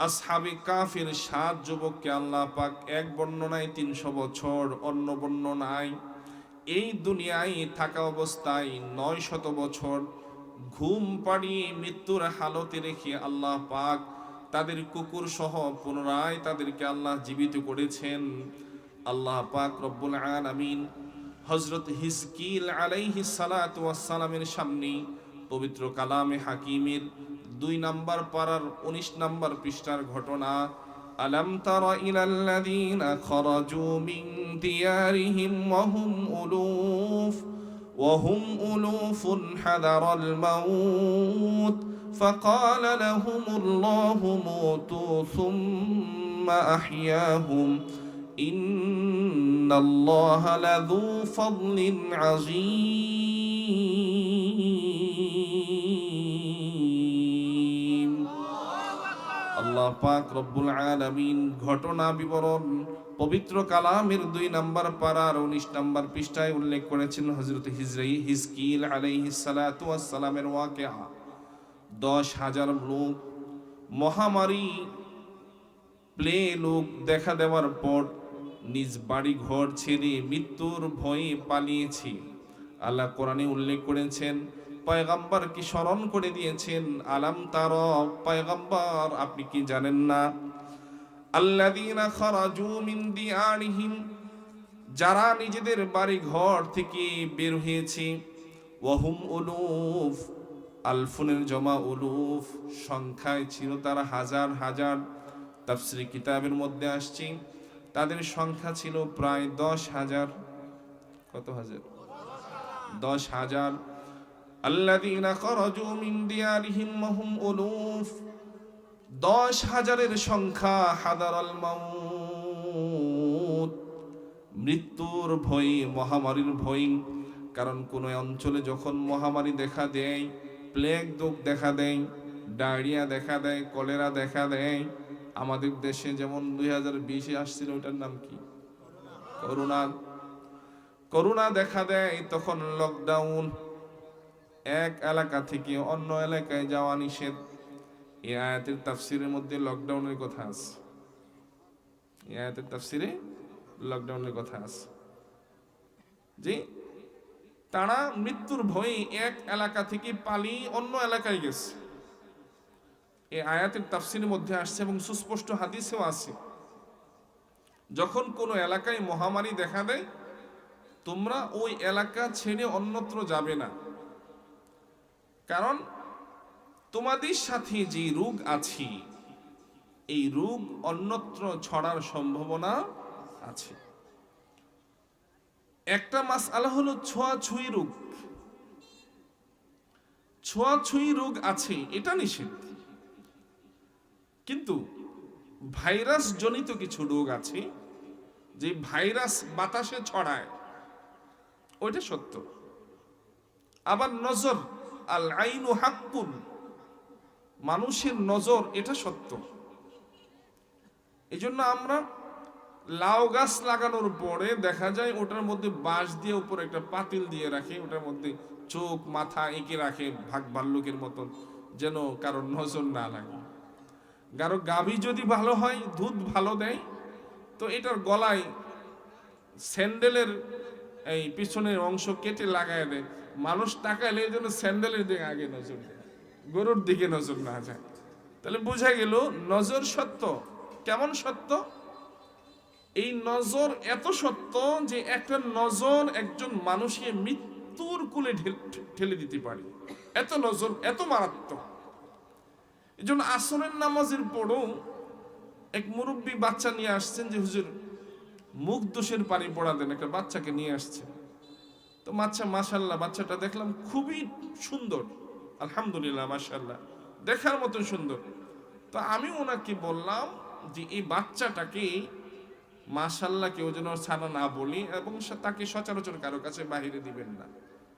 আসহাবি কাফির সাত যুবককে আল্লাহ পাক এক বর্ণনায় তিনশো বছর, অন্য বর্ণনায় এই দুনিয়ায় থাকা অবস্থায় নয় শত বছর ঘুম পাড়িয়ে মৃত্যুর হালতে রেখে আল্লাহ পাক তাদের কুকুর সহ পুনরায় তাদেরকে আল্লাহ জীবিত করেছেন। আল্লাহ পাক রব্বুল আলামিন হজরত হিসকিল আলাইহি সালাতু সালামের সামনে পবিত্র কালামে হাকিমের দুই নাম্বার পাড়ার উনিশ নাম্বার পৃষ্ঠার ঘটনা আলম তারা ইলাল্লাযীনা খরাজু মিন দিয়ারিহিম ওয়া হুম উলুফ وهم ألوف حذر الموت فقال لهم الله موتوا ثم أحياهم إن الله لذو فضل عظيم পাক রব্বুল আলামিন ঘটনা বিবরণ পবিত্র কালামের দুই নাম্বার পারার উনিশ নাম্বার পৃষ্ঠায় উল্লেখ করেছেন হজরত হিজরাই হিজকিল আলাইহিস সালাতু ওয়াস সালামের ওয়াকিয়া। দশ হাজার লোক, মহামারী প্লে লোক দেখা দেওয়ার পর নিজ বাড়ি ঘর ছেড়ে মৃত্যুর ভয়ে পালিয়েছি। আল্লাহ কোরআনে উল্লেখ করেছেন পয়গাম্বার কি স্মরণ করে দিয়েছেন? আলাম তার, পয়গাম্বার আপনি কি জানেন না? আল্লাযীনা খারাজু মিন দিয়ারিহিম যারা নিজেদের বাড়ি ঘর থেকে বের হয়েছে। ওয়াহুম উলুফ, আলফুনের জমা উলুফ, সংখ্যায় ছিল তারা হাজার হাজার। তাফসিরি কিতাবের মধ্যে আসছে, তাদের সংখ্যা ছিল প্রায় দশ হাজার। কত হাজার? দশ হাজার। আল্লাযীনা খারাজু মিন দিয়ারিহিম উলুফ। দশ হাজারের সংখ্যা হাদারাল মাউত। মৃত্যুর ভয়ে, মহামারীর ভয়ে। কারণ কোন অঞ্চলে যখন মহামারী দেখা দেয় প্লেগ রোগ দেখা দেয়, ডায়রিয়া দেখা দেয়, কলেরা দেখা দেয়, আমাদের দেশে যেমন দুই হাজার বিশে আসছিল ওটার নাম কি? করোনা। করোনা দেখা দেয়, তখন লকডাউন এক এলাকা থেকে অন্য এলাকায় যাওয়া নিষেধ। এই আয়াতের তাফসিরের মধ্যে লকডাউনের কথা আছে। এই আয়াতের তাফসিরে লকডাউনের কথা আছে। যে তারা মৃত্যুর ভয়ে এক এলাকা থেকে পালিয়ে অন্য এলাকায় গেছে। এই আয়াতের তাফসিরের মধ্যে আসছে এবং সুস্পষ্ট হাদিসেও আছে। যখন কোনো এলাকায় মহামারী দেখা দেয়, তোমরা ওই এলাকা ছেড়ে অন্যত্র যাবে না। কারণ তোমাদের সাথে যে রোগ আছে, এই রোগ অন্যত্র ছড়ার সম্ভাবনা আছে। একটা মাস আলা হলো ছোঁয়াছুঁই রোগ। ছোঁয়াছুঁই রোগ আছে, এটা নিষেধ। কিন্তু ভাইরাস জনিত কিছু রোগ আছে, যে ভাইরাস বাতাসে ছড়ায়, ওইটা সত্য। আবার নজর আল আইনু হাক্কুন। মানুষের নজর, এটা সত্য। এই জন্য আমরা লাউ গাছ লাগানোর পরে দেখা যায় ওটার মধ্যে বাঁশ দিয়ে উপরে একটা পাতিল দিয়ে রাখে, ওটার মধ্যে চোখ, মাথা এঁকে রাখে ভাগ ভাল্লুকের মতন, যেন কারও নজর না লাগে। কারও গাভী যদি ভালো হয়, দুধ ভালো দেয়, তো এটার গলায় স্যান্ডেলের এই পিছনের অংশ কেটে লাগায় দেয়। মানুষ তাকাইলে এই জন্য স্যান্ডেলের দিকে আগে নজর গরুর দিকে নজর না যায়। তাহলে বোঝা গেল, নজর সত্য? কেমন সত্য? এই নজর এত সত্য যে একটা নজর একজন মানুষকে মৃত্যুর কুলে ঠেলে দিতে পারে। এত নজর, এত মারাত্মক। এই জন্য আসরের নামাজের পরও এক মুরব্বী বাচ্চা নিয়ে আসছেন যে, হুজুর মুখ দোষের পানি পড়া দেন একটা বাচ্চাকে নিয়ে আসছে। তো বাচ্চা মাশাল্লাহ বাচ্চাটা দেখলাম খুবই সুন্দর। আলহামদুলিল্লাহ মাশাল্লাহ দেখার মতো সুন্দর। তো আমি ওনাকে বললাম যে, এই বাচ্চাটাকে মাশাল্লাহ কেউ যেন ছাড়া না বলি এবং তাকে সচরাচর কারও কাছে বাহিরে দিবেন না।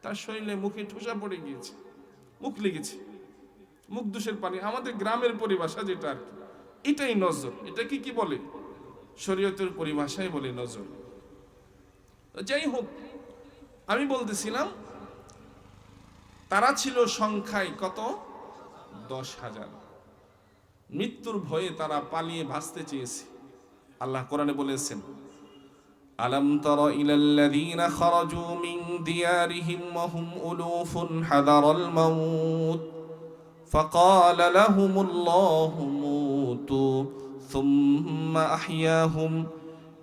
তার শরীরে মুখে ঠোসা পড়ে গিয়েছে, মুখ লেগেছে। মুখ দোষের পানি, আমাদের গ্রামের পরিভাষা যেটা আর কি, এটাই নজর। এটাকে কি বলে? শরীয়তের পরিভাষায় বলি নজর। যাই হোক, আমি বলতেছিলাম, তারা ছিল সংখ্যায় কত? দশ হাজার। মৃত্যুর ভয়ে তারা পালিয়ে ভাসতে চেয়েছে। আল্লাহ কোরআনে বলেছেন, আলম তর ইলাল্লাযীনা খারাজু মিন দিয়ারিহিম ওয়া হুম উলুফুন হাদারাল মাউত ফাকালা লাহুমুল্লাহু মুতু। ثم أحياهم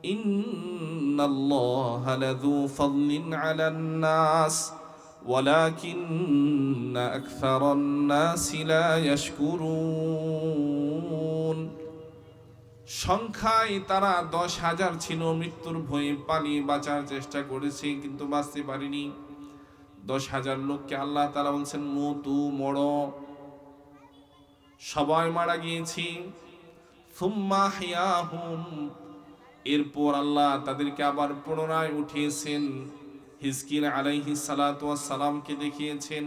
إن الله لذو فضل على الناس ولكن أكثر الناس لا يشكرون সংখ্যায় তারা দশ হাজার ছিল মৃত্যুর ভয়ে পালিয়ে বাঁচার চেষ্টা করেছে কিন্তু বাঁচতে পারেনি দশ হাজার লোককে আল্লাহ তারা বলছেন মতু মড় সবাই মারা গিয়েছি সুম্মা হিয়াহুম এরপর আল্লাহ তাদেরকে আবার পুনরায় উঠিয়েছেন। হিজকির আলাইহি সালাতু সালামকে দেখিয়েছেন।